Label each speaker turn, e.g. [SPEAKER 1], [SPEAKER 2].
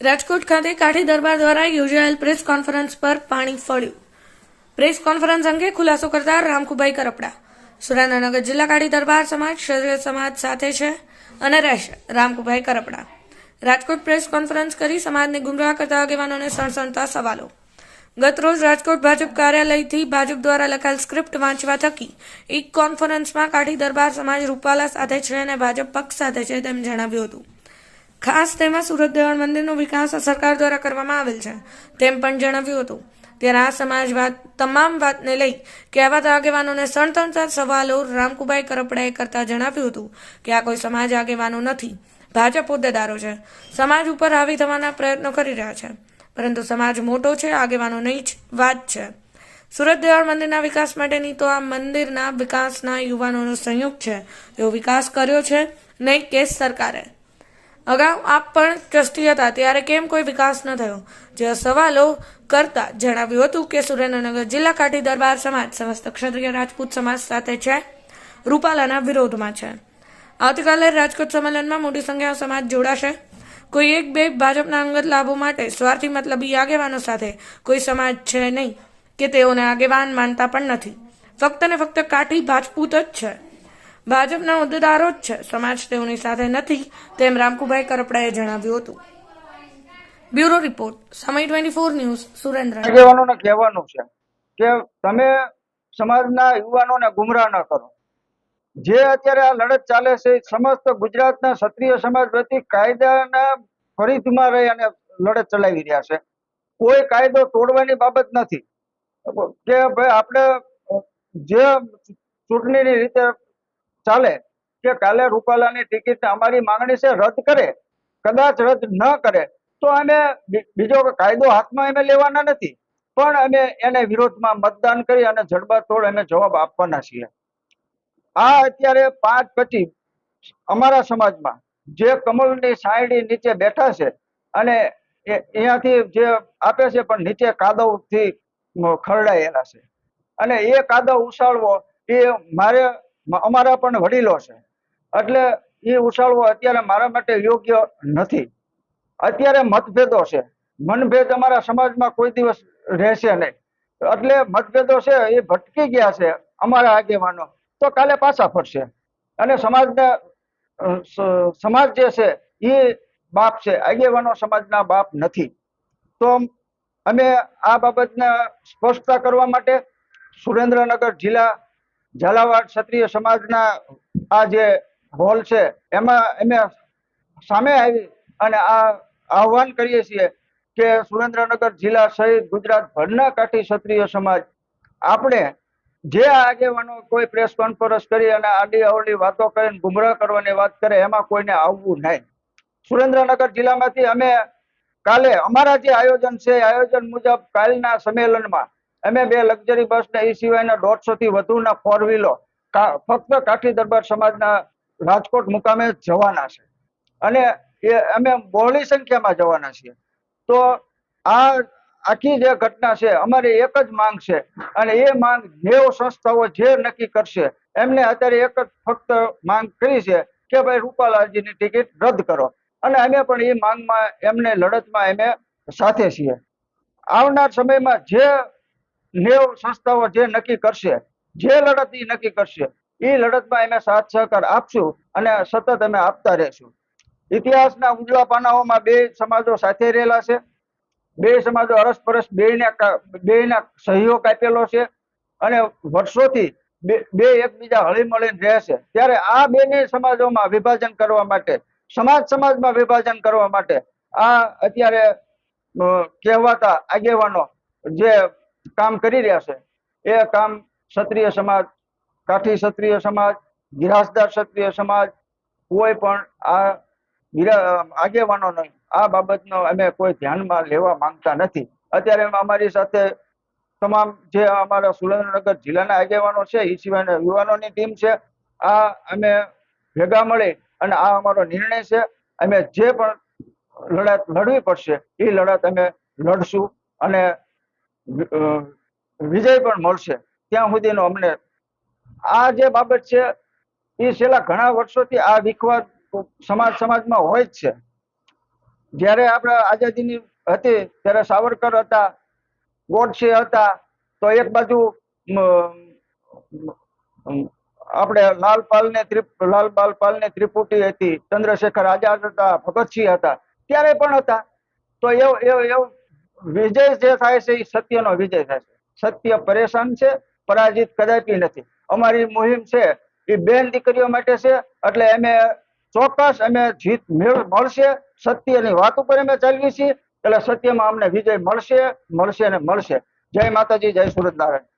[SPEAKER 1] રાજકોટ ખાતે કાઠી દરબાર દ્વારા યોજાયેલ પ્રેસ કોન્ફરન્સ પર પાણી ફળ્યું. પ્રેસ કોન્ફરન્સ અંગે ખુલાસો કરતા રામકુભાઈ કરપડા. સુરેન્દ્રનગર જિલ્લા કાઠી દરબાર સમાજ ક્ષત્રિય સમાજ સાથે છે અને રહેશે રામકુભાઈ કરપડા. રાજકોટ પ્રેસ કોન્ફરન્સ કરી સમાજને ગુમરાહ કરતા આગેવાનોને સણસણતા સવાલો. ગતરોજ રાજકોટ ભાજપ કાર્યાલયથી ભાજપ દ્વારા લખાયેલ સ્ક્રિપ્ટ વાંચવા થકી એક કોન્ફરન્સમાં કાઠી દરબાર સમાજ રૂપાલા સાથે છે અને ભાજપ પક્ષ સાથે છે તેમ જણાવ્યું હતું. ખાસ તેમાં સુરત દેવળ મંદિરનો વિકાસ સરકાર દ્વારા કરવામાં આવેલ છે. તેમ પણ જણાવ્યું હતું. ત્યારે આ સમાજવાદ તમામ વાતને લઈ કહેવાતા આગેવાનોને સણતણતા સવાલો રામકુભાઈ કરપડાએ કરતા જણાવ્યું હતું કે આ કોઈ સમાજ આગેવાનો નથી. ભાજપ હોદ્દેદારો છે. સમાજ ઉપર હાવી થવાના પ્રયત્નો કરી રહ્યા છે. પરંતુ સમાજ મોટો છે, આગેવાનોની જ વાત છે. સુરત દેવાળ મંદિરના વિકાસ માટેની તો આ મંદિરના વિકાસના યુવાનોનો સંયોગ છે. એવો વિકાસ કર્યો છે નહીં કે સરકારે. અગાઉ આપ પણ ટ્રસ્ટી હતા, ત્યારે કેમ કોઈ વિકાસ ન થયો? જેવા સવાલો કરતા જણાવ્યું હતું કે સુરેન્દ્રનગર જિલ્લા કાઠી દરબાર સમાજ સમસ્ત ક્ષત્રિય રાજપૂત સમાજ સાથે છે, રૂપાલાના વિરોધમાં છે. આવતીકાલે રાજકોટ સંમેલનમાં મોટી સંખ્યામાં સમાજ જોડાશે. કોઈ એક બે ભાજપના અંગત લાભો માટે સ્વાર્થી મતલબી આગેવાનો સાથે કોઈ સમાજ છે નહીં, કે તેઓને આગેવાન માનતા પણ નથી. ફક્ત ને ફક્ત કાઠી રાજપૂત જ છે. ભાજપના હોદ્દેદારો જ છે. સમાજ તેઓની સાથે નથી. તેમ રામકુભાઈ કરપડાએ જણાવ્યું હતું. Bureau report. Samay twenty four news Surendra
[SPEAKER 2] આગેવાનોને કહેવાનું છે કે તમે સમાજના યુવાનોને ગુમરાહ ન કરો. જે અત્યારે આ લડત ચાલે છે સમસ્ત ગુજરાતના ક્ષત્રિય સમાજ વતી કાયદાના ફરીદમાં રહી અને લડત ચલાવી રહ્યા છે. કોઈ કાયદો તોડવાની બાબત નથી. કે ભાઈ આપણે જે ચૂંટણીની રીતે ચાલે કે કાલે રૂપાલાની ટિકિટ અમારી માંગણી છે, રદ કરે, કદાચ રદ ન કરે, તો અમે બીજો કાયદો હાથમાં અમે લેવાના નથી. પણ અમે એને વિરોધમાં મતદાન કરી અને જડબાતોડ અમે જવાબ આપવાના છીએ. આ અત્યારે પાંચ પછી અમારા સમાજમાં જે કમળની સાયડી નીચે બેઠા છે અને અહીંયાથી જે આપે છે પણ નીચે કાદવથી ખરડાયેલા છે. અને એ કાદવ ઉછાળવો એ મારે અમારા પણ વડીલો છે. એટલે એ ઉછાળવો અત્યારે મારા માટે યોગ્ય નથી. અત્યારે મતભેદો છે. મનભેદ અમારા સમાજમાં કોઈ દિવસ રહેશે નહીં. એટલે મતભેદો છે એ ભટકી ગયા છે અમારા આગેવાનો. તો કાલે પાછા ફરશે. અને સમાજને સમાજ જે છે એ બાપ છે. આગેવાનો સમાજના બાપ નથી. તો અમે આ બાબતને સ્પષ્ટતા કરવા માટે સુરેન્દ્રનગર જિલ્લા ઝાલાવાડ ક્ષત્રિય સમાજના આ જે હોલ છે, એમાં અમે સામે આવી અને આ આહવાન કરીએ છીએ કે સુરેન્દ્રનગર જિલ્લા સહિત ગુજરાત ભરના કાઠી ક્ષત્રિય સમાજ આપણે જે આગેવાનો કોઈ પ્રેસ કોન્ફરન્સ કરી અને આડી અવળી વાતો કરીને ગુમરાહ કરવાની વાત કરે, એમાં કોઈને આવવું નહીં. સુરેન્દ્રનગર જિલ્લામાંથી અમે કાલે અમારા જે આયોજન છે આયોજન મુજબ કાલના સંમેલનમાં અમે બે લક્ઝરી બસ ને એ સિવાયના દોઢસો થી વધુના ફોર વ્હીલો ફક્ત કાઠી દરબાર સમાજના રાજકોટ મુકામે જવાના છે. અને એ અમે બહોળી સંખ્યામાં જવાના છીએ. તો આ આખી જે ઘટના છે, અમારી એક જ માંગ છે અને એ માંગ નેવ સંસ્થાઓ જે નક્કી કરશે, એમને અત્યારે એક જ ફક્ત માંગ કરી છે કે ભાઈ રૂપાલાજીની ટિકિટ રદ કરો. અને અમે પણ એ માંગમાં એમને લડતમાં અમે સાથે છીએ. આવનાર સમયમાં જે નેવ સંસ્થાઓ જે નક્કી કરશે, જે લડત એ નક્કી કરશે એ લડતમાં એને સાથ સહકાર આપશું અને સતત અમે આપતા રહેશું. ઇતિહાસના ઉજળા પાનાઓમાં બે સમાજો સાથે રહેલા છે. બે સમાજો અરસપરસ બેયના બેયના સહયોગ આપેલો છે અને વર્ષોથી બે એકબીજા હળીમળીને રહેશે ત્યારે આ બેને સમાજોમાં વિભાજન કરવા માટે, સમાજ સમાજમાં વિભાજન કરવા માટે આ અત્યારે કહેવાતા આગેવાનો જે કામ કરી રહ્યા છે. એ કામ ક્ષત્રિય સમાજ, કાઠી ક્ષત્રિય સમાજ ગિરાસદાર ક્ષત્રિય સમાજ, કોઈ પણ આ આગેવાનો નહીં. આ બાબતનો અમે કોઈ ધ્યાનમાં લેવા માંગતા નથી. અત્યારે અમારી સાથે તમામ જે અમારા સુરેન્દ્રનગર જિલ્લાના આગેવાનો છે એ સિવાયના યુવાનોની ટીમ છે, આ અમે ભેગા મળી અને આ અમારો નિર્ણય છે, અમે જે પણ લડત લડવી પડશે એ લડત અમે લડશું અને વિજય પણ મળશે. ત્યાં સુધીનો અમને આ જે બાબત છે, એ છેલ્લા ઘણા વર્ષોથી આ વિખવાદ સમાજ સમાજમાં હોય જ છે. જ્યારે આપણે આઝાદીની હતી, ત્યારે સાવરકર હતા, ગોડસે હતા, તો એક બાજુ આપણે લાલપાલ ને લાલપાલ પાલ ને ત્રિપુટી હતી, ચંદ્રશેખર આઝાદ હતા, ભગતસિંહ હતા, ત્યારે પણ હતા. તો એવું એવું વિજય જે થાય છે એ સત્યનો વિજય થાય છે. સત્ય પરેશાન છે, પરાજિત કદાપી નથી. અમારી મુહિમ છે, એ બેન દીકરીઓ માટે છે, એટલે અમે ચોક્કસ અમે જીત મેળ- મળશે, સત્યની વાત ઉપર અમે ચાલીએ છીએ, એટલે સત્યમાં અમને વિજય મળશે મળશે અને મળશે. જય માતાજી, જય સુરત નારાયણ.